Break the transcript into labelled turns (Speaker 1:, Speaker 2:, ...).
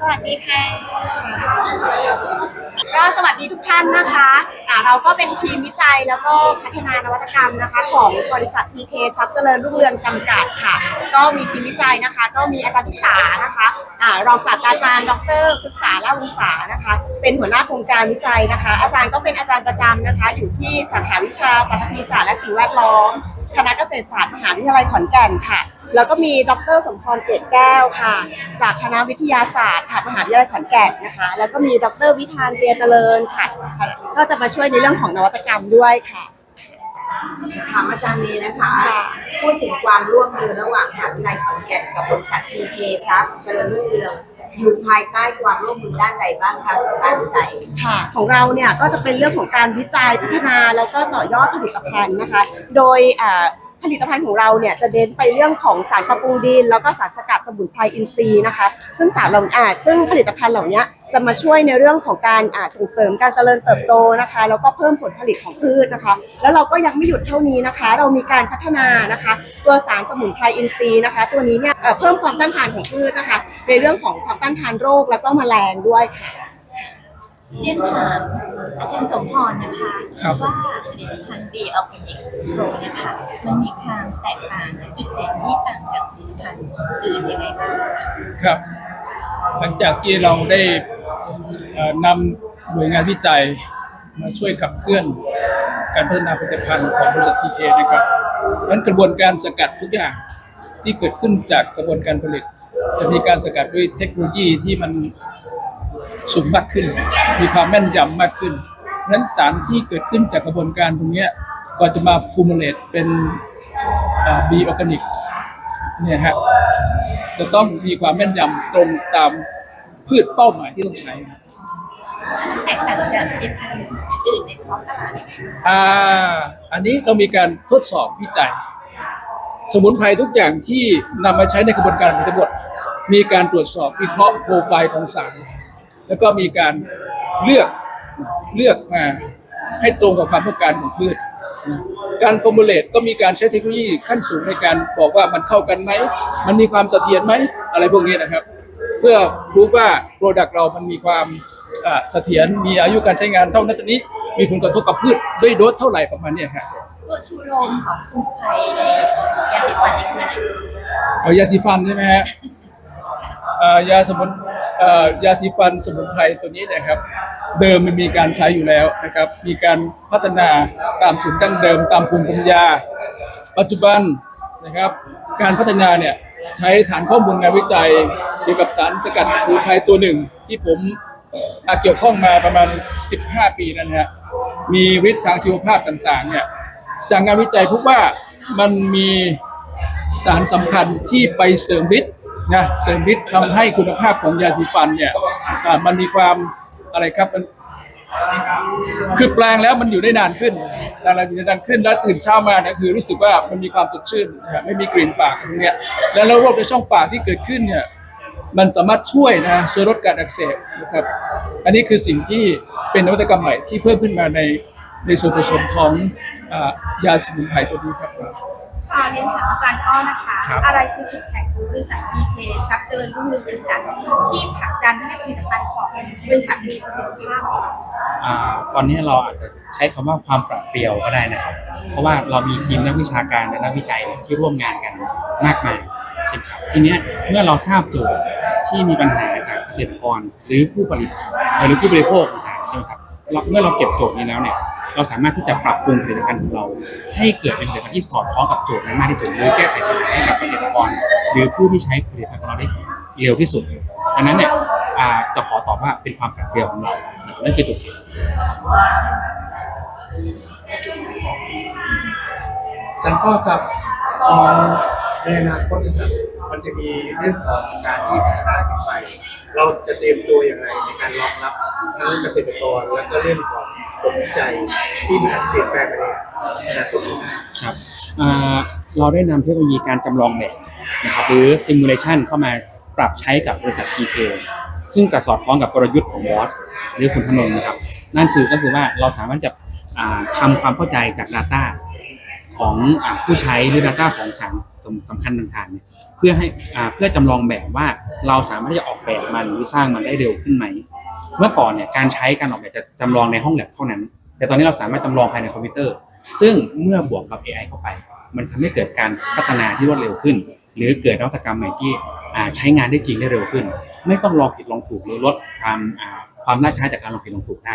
Speaker 1: สวัสดีค่ะก็สวัสดีทุกท่านนะคะอ่าเราก็เป็นทีมวิจัยแล้วก็พัฒนานวัตกรรมนะคะ ของบริษัท TK ทรัพย์เจริญรุ่งเรืองจำกัดค่ะ ก็มีทีมวิจัยนะคะ ก็มีอาจารย์ศึกษานะคะอ่ารองศาสตราจารย์ ดรศึกษาเล่าวงศานะคะ เป็นหัวหน้าโครงการวิจัยนะคะ อาจารย์ก็เป็นอาจารย์ประจำนะคะ อยู่ที่สาขาวิชาปฐพีศาสตร์และสิ่งแวดล้อม คณะเกษตรศาสตร์มหาวิทยาลัยขอนแก่นค่ะ แล้วก็มีดรสมพรเกตแก้วค่ะ จากคณะวิทยาศาสตร์ค่ะมหาวิทยาลัยขอนแก่นนะคะ แล้วก็มีดรวิธานเตียเจริญค่ะ ก็จะมาช่วยในเรื่องของนวัตกรรมด้วยค่ะ
Speaker 2: ถามอาจารย์เมย์นะคะ
Speaker 1: ค่ะ
Speaker 2: พูดถึงความร่วมมือระหว่างมหาวิทยาลัยขอนแก่นกับบริษัททีเคซับเจริญรุ่งเรืองอยู่ภายใต้ความร่วมมือด้านใดบ้างคะของการวิจัย
Speaker 1: ค่ะ ของเราเนี่ยก็จะเป็นเรื่องของการวิจัยพัฒนาแล้วก็ต่อยอดผลิตภัณฑ์นะคะ โดยอ่า ผลิตภัณฑ์ของเราเนี่ยจะเน้นไปเรื่องของสารปรับปรุงดิน แล้วก็สารสกัดสมุนไพรอินทรีย์นะคะ ซึ่งสารเหล่าอ่าซึ่งผลิตภัณฑ์เหล่านี้จะมาช่วยในเรื่องของการอ่าส่งเสริมการเจริญเติบโตนะคะ แล้วก็เพิ่มผลผลิตของพืชนะคะ แล้วเราก็ยังไม่หยุดเท่านี้นะคะ เรามีการพัฒนานะคะ ตัวสารสมุนไพรอินทรีย์นะคะ ตัวนี้เนี่ยเอ่อเพิ่มความต้านทานของพืชนะคะ ในเรื่องของความต้านทานโรคแล้วก็แมลงด้วยค่ะ
Speaker 3: เรียนถามอาจารย์สมพรนะคะ
Speaker 4: ครับ
Speaker 3: ว่าผลิตภัณฑ์ B Organic Pro นะคะมันมีความแตกต่างหรือจุดเด่นที่ต่างจากผลิตภัณฑ์อื่นยังไงบ้างคะ
Speaker 4: ครับ หลังจากที่เราได้เอ่อนำหน่วยงานวิจัยมาช่วยขับเคลื่อนการพัฒนาผลิตภัณฑ์ของบริษัททีเคนะครับนั้นกระบวนการสกัดทุกอย่างที่เกิดขึ้นจากกระบวนการผลิต จะมีการสกัดด้วยเทคโนโลยีที่มัน สูงมากขึ้น มีความแม่นยำมากขึ้นเพราะฉะนั้นสารที่เกิดขึ้นจากกระบวนการตรงเนี้ยก่อนจะมาฟูมูลเลตเป็นบีออร์แกนิกเนี่ยฮะจะต้องมีความแม่นยำตรงตามพืชเป้าหมายที่ต้องใช้ครับ
Speaker 3: แตกต่างจากผลิตภัณฑ์อื่นในท้องตลาดยังไงบ้าง
Speaker 4: อ่าอันนี้เรามีการทดสอบวิจัย สมุนไพรทุกอย่างที่นำมาใช้ในกระบวนการผลิตทั้งหมดมีการตรวจสอบวิเคราะห์โปรไฟล์ของสาร แล้วก็มีการเลือกเลือกมาให้ตรงกับความต้องการของพืชนะการฟอร์มูลเลตก็มีการใช้เทคโนโลยีขั้นสูงในการบอกว่ามันเข้ากันไหม มันมีความเสถียรไหม อะไรพวกนี้นะครับ เพื่อรู้ว่าโปรดักต์เรามันมีความอ่าเสถียร มีอายุการใช้งานเท่านั้นเท่านี้ มีผลกระทบกับพืชด้วยโดสเท่าไหร่ประมาณเนี้ยครับ
Speaker 3: ตัวชูโรงของสมุนไพรในยาสีฟันนี่คืออะไร
Speaker 4: เอายาสีฟันใช่ไหมฮะเอ่อยาสมุนเอ่อ ยาสีฟันสมุนไพรตัวนี้นะครับ เดิมมันมีการใช้อยู่แล้วนะครับ มีการพัฒนาตามสูตรดั้งเดิมตามภูมิปัญญา ปัจจุบันนะครับ การพัฒนาเนี่ยใช้ฐานข้อมูลงานวิจัยเกี่ยวกับสารสกัดสมุนไพรตัวหนึ่ง ที่ผมเกี่ยวข้องมาประมาณ 15 ปีนั่นฮะมีฤทธิ์ทางชีวภาพต่างๆเนี่ยจากงานวิจัยพบว่ามันมีสารสำคัญที่ไปเสริมฤทธิ์ นะเสริมฤทธิ์ทำให้คุณภาพของยาสีฟันเนี่ยอะมันมีความอะไรครับมันคือแปลงแล้วมันอยู่ได้นานขึ้นแปลงแล้วอยู่ได้นานขึ้น แล้วตื่นเช้ามานะคือรู้สึกว่ามันมีความสดชื่นนะฮะไม่มีกลิ่นปากตรงเนี้ยแล้วแล้วโรคในช่องปากที่เกิดขึ้นเนี่ยมันสามารถช่วยนะช่วยลดการอักเสบนะครับ อันนี้คือสิ่งที่เป็นนวัตกรรมใหม่ที่เพิ่มขึ้นมาในในส่วนผสมของอ่ายาสมุนไพรตัวนี้ครับ
Speaker 5: ค่ะเรียนถามอาจารย์ก้อนะคะ
Speaker 4: ครับ
Speaker 5: อะไรคือจุดแข็งของ บริษัท PK ทรัพย์เจริญรุ่งเรืองจำกัดที่ผลักดันให้ผลิตภัณฑ์ของบริษัทมีประสิทธิภาพ
Speaker 6: อ่าตอนนี้เราอาจจะใช้คำว่าความปรับเปรียวก็ได้นะครับ เพราะว่าเรามีทีมนักวิชาการและนักวิจัยที่ร่วมงานกันมากมายใช่ไหมครับทีนี้เมื่อเราทราบโจทย์ที่มีปัญหากับเกษตรกรหรือผู้ผลิตหรือผู้บริโภคใช่ไหมครับเราเมื่อเราเก็บโจทย์นี้แล้วเนี่ย เราสามารถที่จะปรับปรุงผลิตภัณฑ์ของเรา ให้เกิดเป็นผลิตภัณฑ์ที่สอดคล้องกับโจทย์นั้นมากที่สุดหรือแก้ไขปัญหาให้กับเกษตรกร หรือผู้ที่ใช้ผลิตภัณฑ์ของเราได้เร็วที่สุดดังนั้นเนี่ยจะขอตอบว่าเป็นความปรับเปรียวของเรานั่นคือจุดเด่น
Speaker 7: ท่านพ่อครับมองในอนาคตนะครับมันจะมีเรื่องของการที่พัฒนาขึ้นไป เราจะเตรียมตัวอยังไงในการรองรับทั้งเกษตรกรแล้วก็เรื่องของ ผลวิจัยที่มันอาจจะเปลี่ยนแปลงไปในอนาคตข้างหน้า
Speaker 6: ครับเราได้นำเทคโนโลยีการจำลองแบบนะครับหรือ simulation เข้ามาปรับใช้กับบริษัท TK ซึ่งจะสอดคล้องกับกลยุทธ์ของ WAS หรือคุณธนนท์นะครับ นั่นคือก็คือว่าเราสามารถจะอ่าทำความเข้าใจจาก Data ของผู้ใช้หรือ Data ของสารสำสำคัญต่างๆเนี่ยเพื่อให้เพื่อจำลองแบบว่าเราสามารถจะออกแบบมันหรือสร้างมันได้เร็วขึ้นไหม เมื่อก่อนเนี่ยการใช้การออกแบบจะจำลองในห้องแลบเท่านั้น แต่ตอนนี้เราสามารถจำลองภายในคอมพิวเตอร์ ซึ่งเมื่อบวกกับ AI เข้าไป มันทำให้เกิดการพัฒนาที่รวดเร็วขึ้น หรือเกิดนวัตกรรมใหม่ที่ใช้งานได้จริงได้เร็วขึ้น ไม่ต้องลองผิดลองถูกหรือลดความความล่าช้าจากการลองผิดลองถูกได้